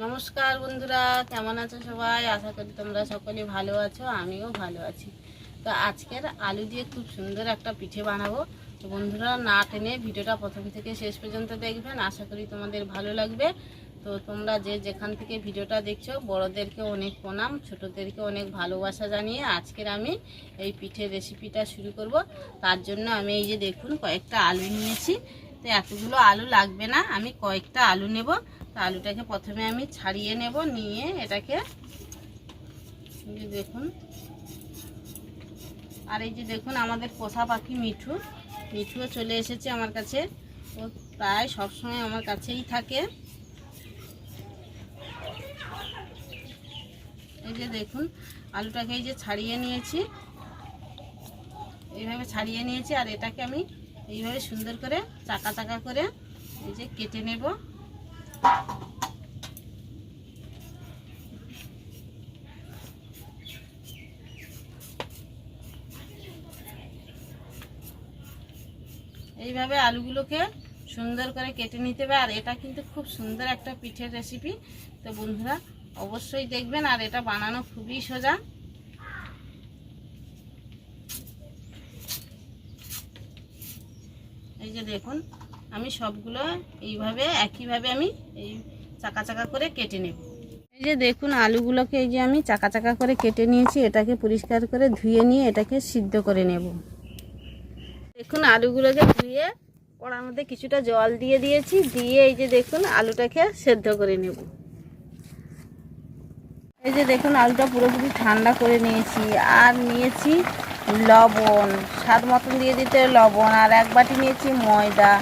নমস্কার বন্ধুরা, কেমন আছো সবাই? আশা করি তোমরা সকলে ভালো আছো, আমিও ভালো আছি। তো আজকের আলু দিয়ে খুব সুন্দর একটা পিঠে বানাবো। তো বন্ধুরা, না টেনে ভিডিওটা প্রথম থেকে শেষ পর্যন্ত দেখবেন, আশা করি তোমাদের ভালো লাগবে। তো তোমরা যে যেখান থেকে ভিডিওটা দেখছ, বড়োদেরকে অনেক প্রণাম, ছোটোদেরকে অনেক ভালোবাসা জানিয়ে আজকের আমি এই পিঠের রেসিপিটা শুরু করব। তার জন্য আমি এই যে দেখুন, কয়েকটা আলু নিয়েছি। তো এতগুলো আলু লাগবে না, আমি কয়েকটা আলু নেব। তো আলুটাকে প্রথমে আমি ছাড়িয়ে নেব, নিয়ে এটাকে দেখুন। আর এই যে দেখুন আমাদের পোষা পাখি মিঠু, মিঠুও চলে এসেছে আমার কাছে। ও প্রায় সবসময় আমার কাছেই থাকে। এই যে দেখুন, আলুটাকে এই যে ছাড়িয়ে নিয়েছি। এইভাবে ছাড়িয়ে নিয়েছি আর এটাকে আমি এইভাবে সুন্দর করে চাকা চাকা করে এই যে কেটে নেব। এইভাবে আলুগুলোকে সুন্দর করে কেটে নিতে হবে, আর এটা কিন্তু খুব সুন্দর একটা পিঠের রেসিপি তো বন্ধুরা, অবশ্যই দেখবেন, আর এটা বানানো খুবই সোজা। এই যে দেখুন আমি সবগুলো এইভাবে, একইভাবে আমি এই চাকা চাকা করে কেটে নেব। এই যে দেখুন, আলুগুলোকে এই যে আমি চাকা চাকা করে কেটে নিয়েছি, এটাকে পরিষ্কার করে ধুয়ে নিয়ে এটাকে সিদ্ধ করে নেব। দেখুন, আলুগুলোকে ধুয়ে কড়ার মধ্যে কিছুটা জল দিয়ে দিয়েছি, দিয়ে এই যে দেখুন, আলুটাকে সেদ্ধ করে নেব। এই যে দেখুন, আলুটা পুরোপুরি ঠান্ডা করে নিয়েছি, আর নিয়েছি লবণ। স্বাদ মতন দিয়ে দিতে লবণ, আর এক বাটি নিয়েছি ময়দা।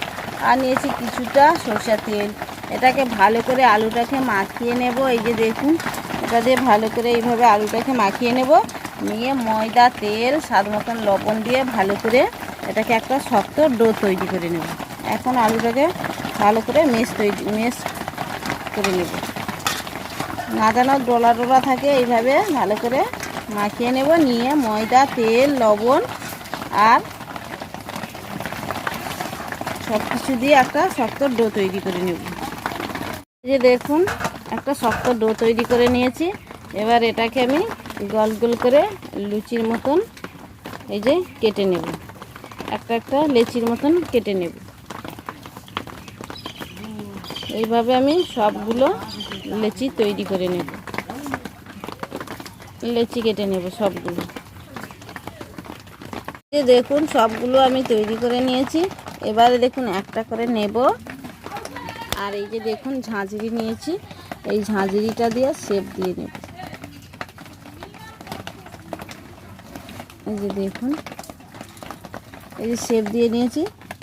আর নিয়েছি কিছুটা সরষের তেল। এটাকে ভালো করে আলুটাকে মাখিয়ে নেব, এই যে দেখুন। এটা দিয়ে ভালো করে এইভাবে আলুটাকে মাখিয়ে নেব। নিয়ে ময়দা, তেল, স্বাদ মতন লবণ দিয়ে ভালো করে এটাকে একটা শক্ত ডো তৈরি করে নেব। এখন আলুটাকে ভালো করে মেশ তৈরি, মেশ করে নেব। না যেন ডোলা ডোলা থাকে, এইভাবে ভালো করে মাখিয়ে নেব। নিয়ে ময়দা, তেল, লবণ আর সব কিছু দিয়ে একটা শক্ত ডো তৈরি করে নেব। যে দেখুন, একটা শক্ত ডো তৈরি করে নিয়েছি। এবার এটাকে আমি গোল গোল করে লুচির মতন এই যে কেটে নেব। একটা একটা লেচির মতন কেটে নেব। এইভাবে আমি সবগুলো লেচি তৈরি করে নেব। লেচি কেটে নেব সবগুলো। দেখুন, সবগুলো আমি তৈরি করে নিয়েছি। এবারে দেখুন একটা করে নেব। আর এই যে দেখুন ঝাঁঝরি নিয়েছি, এই ঝাঁঝরিটা দিয়ে শেপ দিয়ে নেব। এই যে দেখুন, এই যে শেপ দিয়ে নিয়েছি,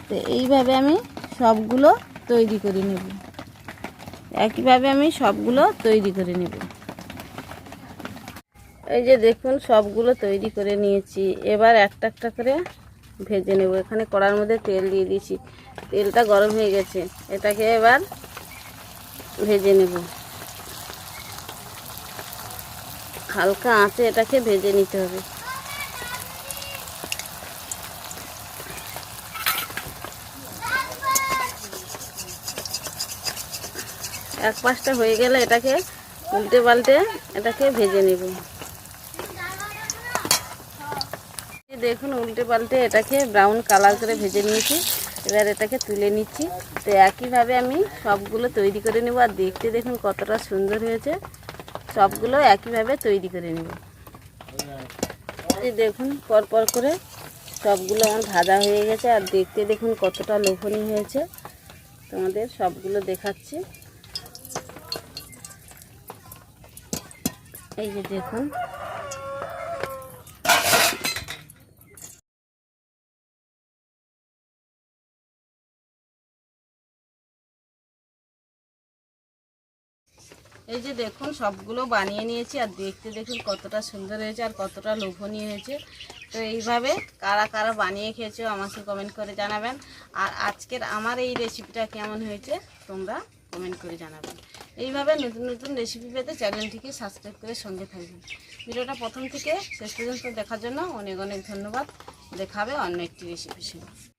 তো এইভাবে আমি সবগুলো তৈরি করে নেব। একইভাবে আমি সবগুলো তৈরি করে নেব। এই যে দেখুন সবগুলো তৈরি করে নিয়েছি। এবার একটা একটা করে ভেজে নেব। এখানে কড়ার মধ্যে তেল দিয়ে দিয়েছি। তেলটা গরম হয়ে গেছে। এটাকে এবার ভেজে নেব। হালকা আঁচে এটাকে ভেজে নিতে হবে। এক পাশটা হয়ে গেলে এটাকে উল্টে পাল্টে এটাকে ভেজে নেব এই দেখুন উল্টে পাল্টে এটাকে ব্রাউন কালার করে ভেজে নিয়েছি। এবার এটাকে তুলে নিচ্ছি। তো একইভাবে আমি সবগুলো তৈরি করে নেব। আর দেখতে দেখুন কতটা সুন্দর হয়েছে। সবগুলো একইভাবে তৈরি করে নেব। দেখুন, পরপর করে সবগুলো আমার ভাজা হয়ে গেছে। আর দেখতে দেখুন কতটা লোভনীয় হয়েছে। তোমাদের সবগুলো দেখাচ্ছি। এই যে দেখুন এই যে দেখুন, সবগুলো বানিয়ে নিয়েছি আর দেখতে দেখুন কতটা সুন্দর হয়েছে আর কতটা লোভনীয় হয়েছে। তো এইভাবে কারা কারা বানিয়ে খেয়েছো আমাকে কমেন্ট করে জানাবেন। আর আজকের আমার এই রেসিপিটা কেমন হয়েছে তোমরা কমেন্ট করে জানাবেন। এইভাবে নতুন নতুন রেসিপি পেতে চ্যানেলটিকে সাবস্ক্রাইব করে সঙ্গে থাকবেন। ভিডিওটা প্রথম থেকে শেষ পর্যন্ত দেখার জন্য অনেক অনেক ধন্যবাদ। দেখাবে অন্য একটি রেসিপি সঙ্গে।